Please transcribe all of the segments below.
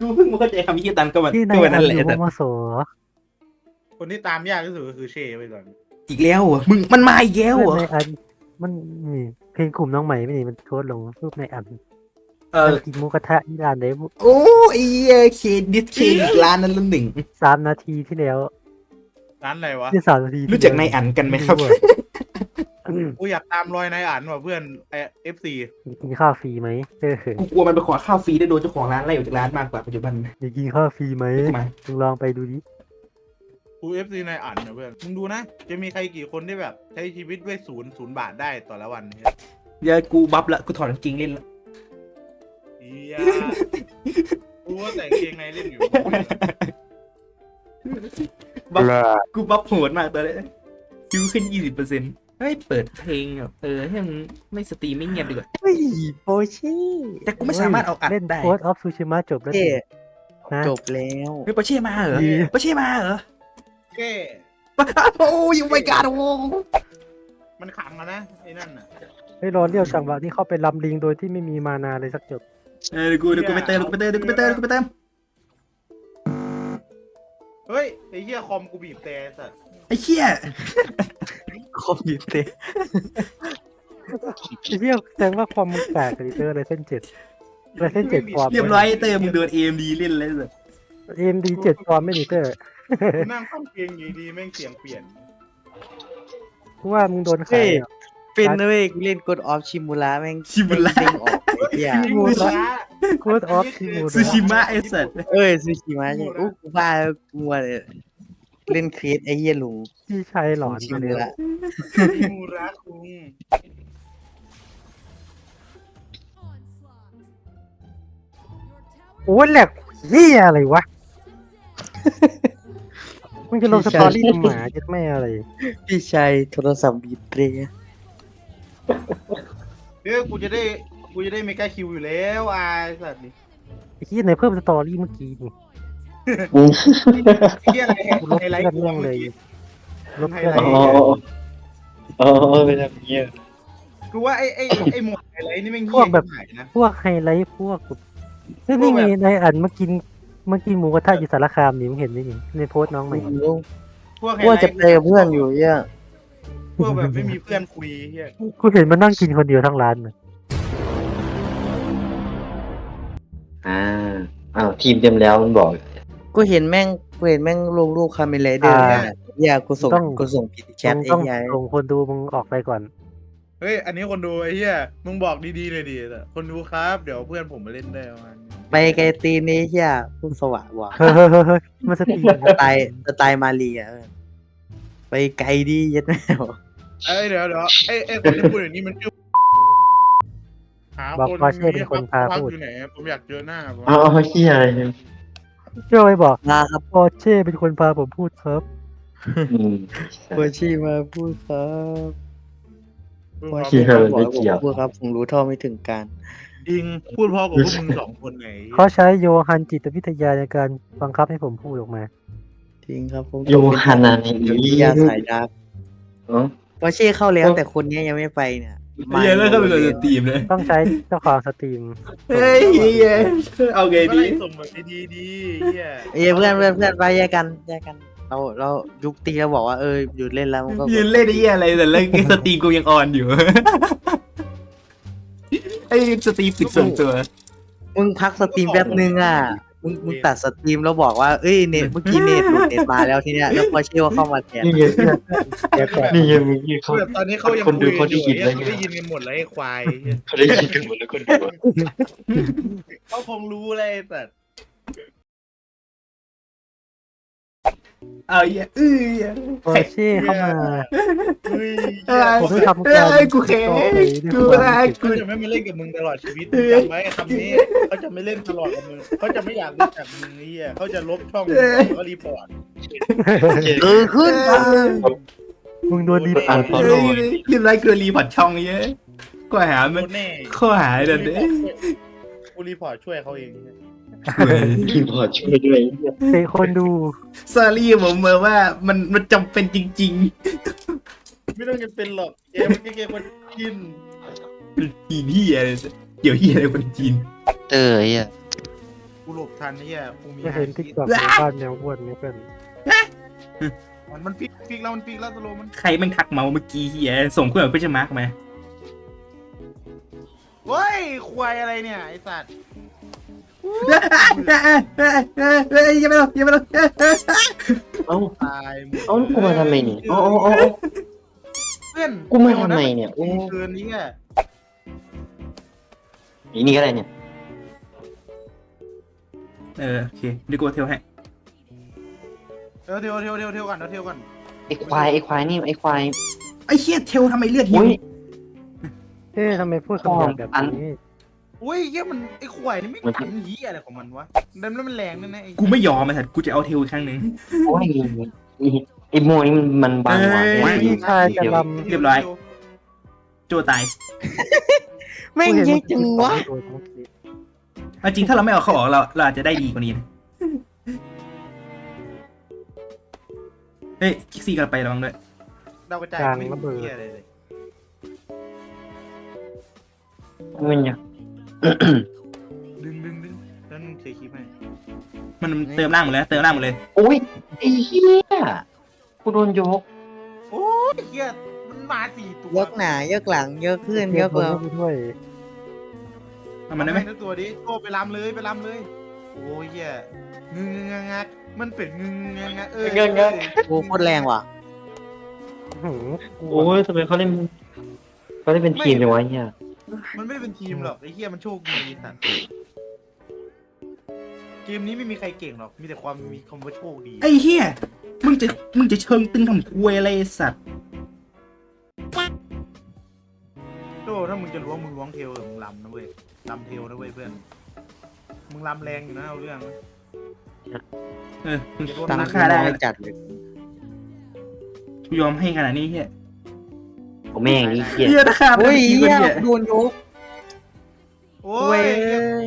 กูเพิ่งมาเข้าใจคำยี่ตันก็มันที่ในก็วันอันั้นนแหละยูแต่โมโสคนที่ตามยากที่สุดก็คือเช่ไปก่อนอีกแล้วเหรอมึงมันมาอีกแล้วเหรอในอันมันนี่เพลงกลุ่มน้องใหม่ไม่นี่มันโพสต์ลงรูปในอันเออกินหมูกระทะที่ร้านเดฟโอ้ไอ้เหี้ยเคดิสเคอีกร้านนั้นละหนึ่งสามนาทีที่แล้วร้านอะไรวะที่สามนาทีที่รู้จักนายอันกันไหมครับอืม กูอยากตามรอยนายอ่านว่ะเพื่อนเอฟซีกินข้าวฟรีไหมเออกูกลัวมันไปขอข้าวฟรีได้โดนเจ้าของร้านไล่ออกจากร้านมากกว่าปัจจุบันอยากกินข้าวฟรีไหมมามึงลองไปดูดิกูเอฟซีนายอ่านนะเพื่อนมึงดูนะ จะมีใครกี่คนที่แบบ ใช้ชีวิตด้วยศูนย์ศูนย์บาทได้ต่อละวันเนี่ยเดี๋ยวกูบัฟละกูถอดกางเกงเล่นละเฮียกูว่าแต่งเกงในเล่นอยู่บัฟกูบัฟโหดมากตอนนี้คิวขึ้นยี่สิบเปอร์เซ็นต์ เฮ้ยเปิดเพลงแบบเออให้มันไม่สตรีมไม่เงียบดีกว่าเฮ้ยโปชี่แต่กูไม่สามารถเอาอัดเล่นได้โค้ดออฟซูชิมะจบแล้วเท่นะจบแล้วเฮ้ยปอเช่มาเหรอดีปอเช่มาเหรอแค่โอ้ยไม่กล้าโอ้มันขังอะนะไอ้นั่นน่ะให้รอเรียวจังหวะที่เข้าไปลำลิงโดยที่ไม่มีมานาเลยสักจบเออเดี๋ยวกูเดี๋ยวกูไปเติมเดี๋ยวกูไปเติมเดี๋ยวกูไปเติมเดี๋ยวกูไปเติมเฮ้ยไอ้เหี้ยคอมกูบีบแต่สัตว์ไอ้เหี้ย คอมพิวเตอร์ไอ้เรียกแสดงว่าความมึงแตกกับดิเตอร์เลยเส้นเจ็ดเลยเส้นเจ็ดฟอร์มเรียบร้อยไอ้เติมมึงโดนเอ็มดีเล่นเลยสิเอ็มดีเจ็ดฟอร์มไม่ดิเตอร์กูนั่งฟังเพลงอยู่ดีๆแม่งเสียงเปลี่ยนกูว่ามึงโดนขาเฮ้ยยอะเป็นนะเว้ยกูเล่นกดออฟชิมูระแม่งชิบุระเด้งออกไอ้เหี้ยมูระโค้ดออฟทีมูซูชิมะไอ้สัตว์เอ้ยซูชิมะใช่อู้กูบ้ากูมัวเลย เล่นครีสไอ้เหี้ยลุงพี่ชายหลอนชิมามูเลยระมูระคุงโอ้ยแหลกเฮียอะไรวะมึงจะลงสตอรี่ทำหมาจะไม่อะไร พี่ชายโทรศัพท์บีบเตรเฮ้ยกูจะได้กูจะได้เมกาคิวอยู่แล้วอายสัตว์นี่ไอ้ที่ไหนเพิ่มสตอรี่เมื่อกี้นี่ ไอ้เหี้ยอะไรกูลบไฮไลเพื่ท์อนเรื่องเลยลบไฮเพื่อนไลท์อ๋อเป็นแบบนี้กูว่าไอ้ไอ้ไอ้หมวดไฮไลท์นี่แม่งพวกแบบเหี้ยชิหายนะ พวกไฮไลท์พวกเฮ้ยนี่ไงในอันเมื่อกินเมื่อกินหมูกระทะอยู่สารคามนี่มึงเห็นไหมนี่ในโพสต์น้องใหม่พวกไฮว่าไลจะท์เจอเพื่อนอยู่เหี้ยพวกแบบไม่มีเพื่อนคุยเหี้ยกูเห็นมันนั่งกินคนเดียวทั้งร้านเลยอ่าอ้าวทีมเต็มแล้วมันบอก กูเห็นแม่งกูเห็นแม่งลงรูปคาเมเลเดอร์เนี่ยเหี้ยกูส่งกูส่งผิดแชทมึงไอ้ต้องเหี้ยส่งคนดูมึงออกไปก่อน เฮ้ย อันนี้คนดูไอ้เหี้ย มึงบอกดีๆเลยดิแต่คนดูครับ เดี๋ยวเพื่อนผมมาเล่นได้ประมาณนี้ไปไกลตีนนี่เหี้ยพูดสว่างว่ะเฮ้ยเฮ้ยเฮ้ยเฮ้ยมันสตรีมสไตล์สไตล์มาลีอะเออไปไกลดียัดแมวเอ้ยเดี๋ยวเดี๋ยวไอ้ไอ้คนที่พูดอย่างนี้มันชื่อหาบอกคนว่าเช่เป็นคนพาพักพูด อยู่ไหนผมอยากเจอหน้าผมอ๋อเฮียอะไรเนี่ย ช่วยบอกมาครับพอเช่เป็นคนพาผมพูดครับอืม โคชีมาพูดครับพูดโคพอชีเออบอกไม่ว่าผเกี่มยว พูดครับผมรู้เท่าไม่ถึงการจริงพูดพอกับพวกมึงสองคนไหนเขาใช้โยฮันจิตวิทยาในการบังคับให้ผมพูดออกมา จริงครับผมโยฮานานิเดี๋ยวนี้ยาสายดาร์กอ๋อโคชีเข้าแล้วแต่คนเนี้ยยังไม่ไปเนี่ย เหี้ยแล้วก็เป็นคนสตรีมเลยต้องใช้เจ้าของสตรีมเฮ้ยเหี้ยเอาไงก็ดีไล่ส่งแบบดีๆดีเหี้ยเอ้ยเพื่อนเพื่อนเพื่อนไปแยกกันแยกกันเราเรายุคตีเราบอกว่าเออหยุดเล่นแล้วมันก็ยืนเล่นไอ้เหี้ยอะไรแต่เล่นสตรีมกูยังออนอยู่ไอ้สตรีมปิดส่วนตัวมึงพักสตรีมแป๊บนึงอะ มึงมึงตัดสตรีมแล้วบอกว่า เอ้ยเน็ตเมื่อกี้เน็ตหลุดเน็ตมาแล้วทีเนี้ยแล้วพอเชื่อว่าเข้ามาแทนนี่ไงเดี๋ยวก่อนนี่ไงมึงนี่เขาแบบตอนนี้เขายังคนดูคุยเขาได้ยินอแล้วได้ยินกันหมดแล้วไอ้ควายเหี้ยเขาได้ยินกันหมดแล้วคนดูอะเขาคงรู้เลยแต่ เอาเหี้ยเอ้ยพอเช่เข้ามาเฮ้ยเอ้ยผมไม่ทำการเอ้ยกูแข็งกูได้กูเขาจะไม่มาเล่นกับมึงตลอดชีวิตจำไว้คำนี้เขาจะไม่เล่นตลอดกับมึงเขาจะไม่อยากรู้จักมึงไอ้เหี้ยเขาจะลบช่องมึงแล้วก็รีพอร์ตเออขึ้นมึงโดนรีพอร์ตอลเฮ้โล่ยเรียบร้อยเกลือรีพอร์ตช่องเยอะก็หามันข้อหาเด็ดเด้กูรีพอร์ตช่วยเขาเอง ทีมพอช่วยด้วยเตะคนดูซารี่ผมเมื่อว่ามันมันจำเป็นจริง ไม่ต้องจะเป็นหรอกเกมมันแค่เกมคนกินๆจีนเฮียอะไรเกี่ยวเฮียอะไรคนจีนเตอร์ไอ้เหี้ยกูกูหลบทันไอ้เหี้ยกูมีไม่เห็นทิกตอกบ้านแมวอ้วนนี่เพื่อนมันมันฟิกฟิกแล้วมันฟิกแล้วสโลว์มันใครแม่งทักเมาเมื่อกี้เฮียส่งเพื่อนเพื่อนจะมาร์กมาเฮ้ยควายอะไรเนี่ยไอ้สัตว์ เฮ้ยยังไม่ลงยังไม่ลงเอ้าตายหมดเอ้ากูมาทำไมนี่เอ้าเอ้าเอ้าเอ้า เพื่อนกูมาทำไมเนี่ยโอ้เกินนี้อะอีนี่ก็ได้เนี่ยเออโอเคดีกว่าเทลให้เดี๋ยวเดี๋ยวเดี๋ยวเดี๋ยวเดี๋ยวก่อนเดี๋ยวเดี๋ยวก่อนไอ้ควายไอ้ควายนี่ไอ้ควายไอ้เฮียเทลทำไมเลือดเยอุ้อะยเอ๊ะทำไมพูดคำหยาบแบบนี้ อุ้ยเหี้ยมันไอ้ควายนี่ไม่ตันเหี้ยอะไรของมันวะเดินแล้วมันแรงด้วยนะไอ้กูไม่ยอมไอ้สัตว์กูจะเอาเทลอีกครั้งหนึ่งโอ้ยไอ้ไอ้โมนี่มันมันบางวะเอ้ยพี่ชายจะลเรียบร้อยโจตายำแม่งเยอะจังวะเอาจริงถ้าเราไม่เอาเขาออกเราเราอาจจะได้ดีกว่านี้นะเฮ้ยคิกซี่กำลันไประวังด้วยดาวกระจายกลางไม่ระเบิดเหี้ยอะไรเลย มันยัง ดึงดึงดึงแล้วมึงเสียคลิปให้มันเติมร่างหมดแล้วเติมร่างหมดเลยโอ้ยไอ้เหี้ยกูโดนยกโอ้ยเหี้ยมันมาสี่ตัวยกหนายกหลังยกขึ้นเรียยกกเบาไปด้วยเอามันได้ไหมทั้งตัวดิโตไปลำเลยไปลำเลยโอ้ยเหี้ยงึงงงงักมันเป็นงึงงงงักเออโอ้โคตรแรงว่ะหืมกลัวโอ้ยทำไมเขาเล่นเขาเล่นเป็นทีมจังวะเหี้ย มันไม่ได้เป็นทีมหรอกไอ้เหี้ยมันโชคดีสัตว์เกมนี้ไม่มีใครเก่งหรอกมีแต่ความมีคำว่าโชคดีไอ้เฮียมึงจะมึงจะเชิงตึงทำควยอะไรไอ้สัตว์โตถ้ามึงจะล้วงมึงล้วงเทลเออมึงลำนะเว้ยลำเทลนะเว้ยเพื่อนมึงลำแรงอยู่นะเอาเรื่องนะเออมึงจะโดนตั้งตั้งค่าค่าได้ได้จัดเลยกูยอมให้ขนาดนี้เฮีย ผมแม่งนี่เหี้ยเฮียถ้าฆ่าไปโอ้ยเมื่อกี้เหี้ก็ยเฮียโดนยกโอ้เว้ยย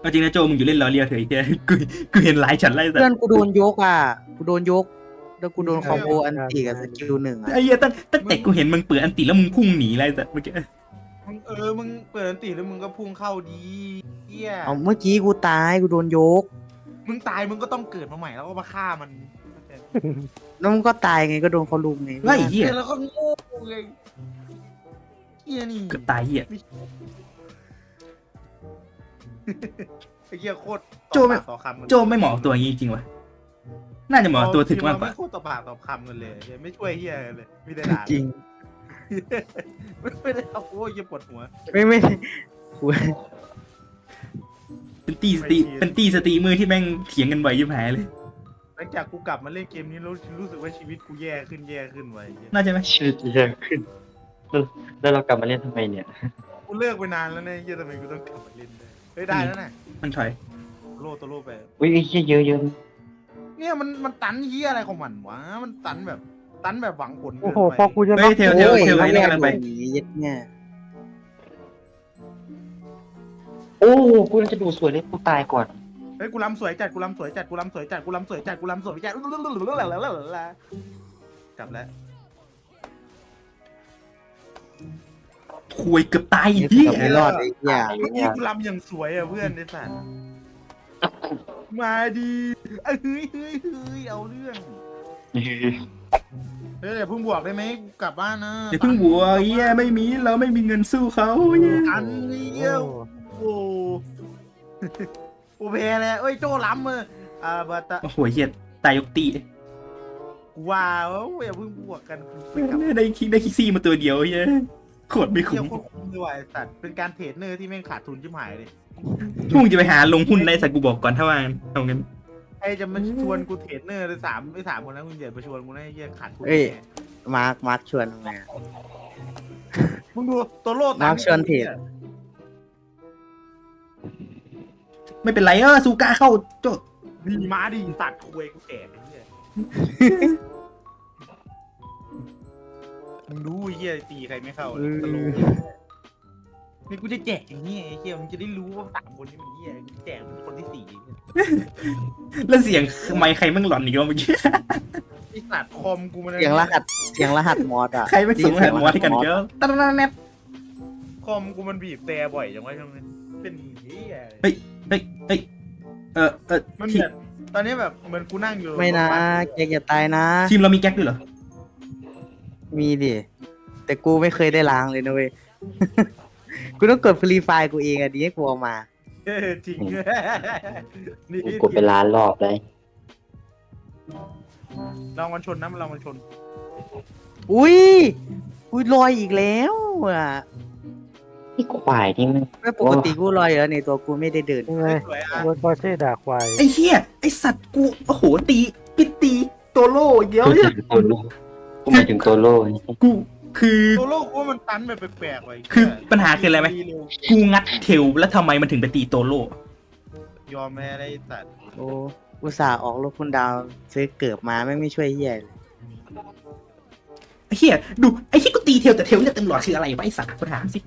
เอาจริงนะโจมึงอยู่เล่นล้อเลียวเถอะไอ้เฮียกูกูเห็นหลายฉันไล่สัตเพื่อนว์กูโดนยกอะกูโดนยก แล้วกูโดนคอมโบอันตีกับสกิลหนึ่งอะไอ้เฮียตั้งตั้งแต่กูเห็นมึงเปิดอันติแล้วมึงพุ่งหนีไล่สัตว์เมื่อกี้มึงเออมึงเปิดอันติแล้วมึงก็พุ่งเข้าดีเหี้ยเอาเมื่อกี้กูตายกูโดนยก มึงตายมึงก็ต้องเกิดมาใหม่แล้วก็มาฆ่ามันแล้วมันก็ตายไงก็โดนเขาลุมไงไอ้เฮียเหี้ยแล้วก็โง่ ไงเหี้ยนี่เกือบตายเฮียไอ้เหี้ยโคตรโจ้ไม่ต่อคำกันโจไม่เหมาะกับตัวอย่างนี้จริงวะน่าจะเหมาะกับตัวถึกมากกว่าไม่โคตรต่อปากต่อคำกันเลยเหี้ยไม่ช่วยเหี้ยเลยมีแต่ด่าจริงไม่ไม่ได้เอาโอ้ยเหี้ยปวดหัว ไม่ไม่กูเป็นตีสตรีไม่เทียนเป็นตีสตรีมือที่แม่งเถียงกันบ่อยยิ่งหายเลย หลังจากกูกลับมาเล่นเกมนี้รู้รู้สึกว่าชีวิตกูแย่ขึ้นแย่ขึ้นไว้เหี้ยน่าจะไหมชีวิตเยอะขึ้นแล้วแล้วเรากลับมาเล่นทำไมเนี่ย กูเลิกไปนานแล้วเนี่ยเหี้ยทำไมกูต้องกลับมาเล่นได้เฮ้ยได้แล้วนะมันถอย โลตัวโลไป อุ้ยไอ้เหี้ยเยอะเยอะเนี่ยมันมันตันเหี้ยอะไรของมันวะ มันตันแบบตันแบบหวังผลโอ้เกินโหไปพอกูจะเฮ้ยเทลเทลโอ้ยเทลแล้ไอ้วนี่แรงกำลันหไปนียัดเนี่ยโอ้กูจะดูสวยเลยกูตายก่อนเฮ้ยกูรำสวยจัดกูรำสวยจัดกูรำสวยจัดกูรำสวยจัดกูรำสวยจัดกลับแล้วควยเกือบตายนี่เฮียกูไม่รอดไอ้เหี้ยเมื่อกี้กูรำอย่างสวยอะเพื่อนไอ้สัสมาดีเฮ้ยเฮ้ยเฮ้ยเอาเรื่องเฮ้ยเดี๋ยวเพิ่งบวกได้ไหมกูกลับบ้านนะอย่าเพิ่งบวกเฮียไม่มีเราไม่มีเงินสู้เขาเฮียตันนี่เดียวโอ้ โอ้แพ้แล้วเอ้ยโจ้ล้ำมืออ่าบัตะโอ้โหเฮียตายยกตีกูว่าว่าอย่าเพิ่งบวกกันกูไปกลับได้คิกได้คิกซี่มาตัวเดียวเฮียโคตรไม่เที่ยคุ้วมโคตรคุ้มเลยว่ะไอ้สัตว์เป็นการเทรดเนอร์ที่แม่งขาดทุนชิบหายเลยพวกมึงจะไปหาลงหุ้นในสัตว์กูบอกก่อนถ้าว่าเอางั้นใครจะมาชวนกูเทรดเนอร์เลยสามไม่สามคนนะคุณอย่ามาชวนกูนะไอ้เหี้ยขาดทุนเอ้ย แน่มาร์คมาร์คชวนทำไมอะมึงดูตัวโลดมาร์คชวนเทรด ไม่เป็นไรเออซูก้าเข้าโจดีม้าดีตัดคุยกูแตกไอ้เหี้ยมึงรู้ไอ้เหี้ยตีใครไม่เข้าเลยตลกนี่กูจะแจกอย่างนี้ไอ้เหี้ยมึงจะได้รู้ว่าสามคนนี้มันเหี้ยกูแจกเป็นคนที่สี่ไอ้เหี้ยแล้วเสียงไม่ใครแม่งหลอนอีกแล้วเมื่อกี้ไอ้สัตว์คอมกูมันเสียงรหัสเสียงรหัสมอดอะใครแม่งส่งหันมอให้กันเยอะตั้งแต่แนบคอมกูมันบีบแต่บ่อยจังวะช่วงนี้เป็นเหี้ยเฮ้ย เฮ้ยเออเออมันทีแบบตอนนี้แบบเหมือนกูนั่งอยู่ไม่นะโรงพยาบาลแกอย่าตายนะ ทีมเรามีแก๊กด้วยเหรอมีดิ แต่กูไม่เคยได้ล้างเลยนะเว้ย กูต้องกดฟรีไฟล์กูเองอะดีให้กูเอามา เออจริงนี่กูกดไปล้านรอบเลยลองมันชนนะมันลองมันชน อุ้ยอุ้ยลอยอีกแล้วอะ ไอ้ควายที่มันไม่ปกติกูลอยอยู่แล้วในตัวกูไม่ได้เดินยังไงสวยอะรถปอร์เช่ด่าควายไอ้เหี้ยไอ้สัตว์กูโอ้โหตีปิดตีตัวโล่อีกแล้วเนี่ยตัวโลกูหมายถึงตัวโลนี่กูคือตัวโลกกูว่ามันตันแบบแปลกๆไว้คือปัญหาคืออะไรไหมกูงัดเทลแล้วทำไมมันถึงไปตีโตโล่ยอมแม่ได้สัตว์โอ้อุตส่าห์ออกรถคุณดาวซื้อเกิบมาแม่งไม่ช่วยเฮียเลยไอ้เหี้ยดูไอ้ที่กูตีเทลแต่เทลเนี่ยเต็มหลอดคืออะไรวะไอ้สัตว์กูถามสิเ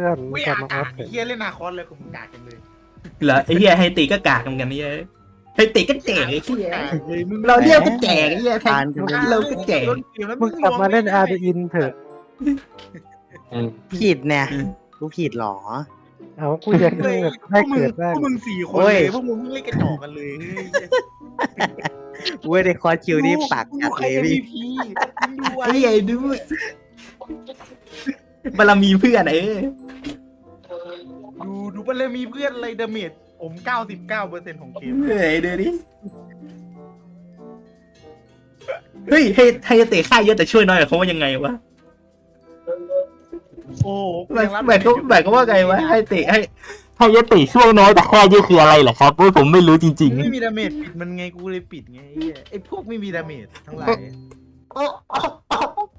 พื่อนไม่กอลับยากมาออฟกากไอ้เฮียเล่นนาคอนเลยกูมึงกากจังเลยเหรอไอ้เหี้ยให้ตีก็กากเหมือนกันเนี่ยให้ตีก็แจกไอ้เหี้ยกากเลยมึงเราเดียวก็แจกไอ้เหี้ยแททางนกันเลยเราก็แจกโดนเกมแล้วมึงกลับมาเล่นอาร์ดอินเถอะอืมผิดเนี่ยอืม กูผิดเหรอ เอากูอยากเลยแบบพได้วกมึงเกิดบ้างพวกมึงสี่คนโอ้เลยยพวกมึงไม่เล่นกระจอกกันเลยเฮ้ยกูไม่ได้คอร์สคิวนี่ปากมึงกัดูดใครเลยพี่ MVP มึงดูไว้ไอ้เหี้ยดูบารมีเพื่อนเออดูดู มันเลยมีเพื่อนอะไรดาเมจผมเก้าสิบเก้าเปอร์เซ็นต์ของเกม เฮ้ยเดี๋ยวนี้เฮ้ยให้ให้เตะค่ายเยอะแต่ช่วยน้อยเขาว่ายังไงวะโอ้โหหมายหมายเขาหมายเขามว่าไงวะให้เตะให้ให้เยอะเตะช่วงน้อยแต่ค่ายเยอะคืออะไรเหรอครับผมไม่รู้จริง ไม่มีดาเมจปิดมันไงกูเลยปิดไงไอ้เหี้ยไอ้พวกไม่มีดาเมจทั้งหลาย ๆ